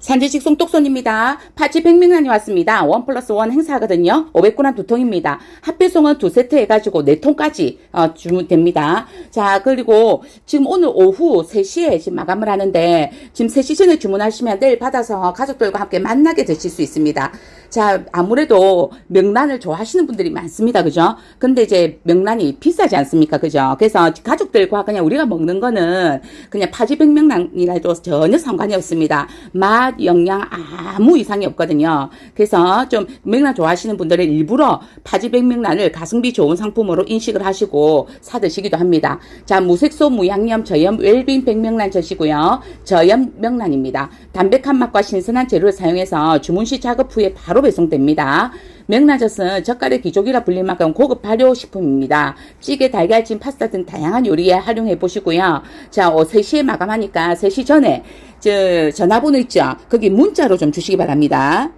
산지직송 똑손입니다. 파치 100명란이 왔습니다. 원 플러스 원 행사하거든요. 500g 두 통입니다. 핫배송은 두 세트 해가지고 네 통까지 어, 주문 됩니다. 자 그리고 지금 오늘 오후 3시에 지금 마감을 하는데 지금 3시 전에 주문하시면 내일 받아서 가족들과 함께 만나게 되실 수 있습니다. 자 아무래도 명란을 좋아하시는 분들이 많습니다. 그죠? 근데 이제 명란이 비싸지 않습니까? 그죠? 그래서 가족들과 그냥 우리가 먹는 거는 그냥 파지 백명란이라도 전혀 상관이 없습니다. 맛, 영양 아무 이상이 없거든요. 그래서 좀 명란 좋아하시는 분들은 일부러 파지 백명란을 가성비 좋은 상품으로 인식을 하시고 사드시기도 합니다. 자, 무색소, 무양념, 저염, 웰빙 백명란 젓이고요. 저염 명란입니다. 담백한 맛과 신선한 재료를 사용해서 주문 시 작업 후에 바로 배송됩니다. 명란젓은 젓갈의 기족이라 불릴 만큼 고급 발효식품입니다. 찌개, 달걀찜, 파스타 등 다양한 요리에 활용해 보시고요. 자, 어, 3시에 마감하니까 3시 전에 저 전화번호 있죠? 거기 문자로 좀 주시기 바랍니다.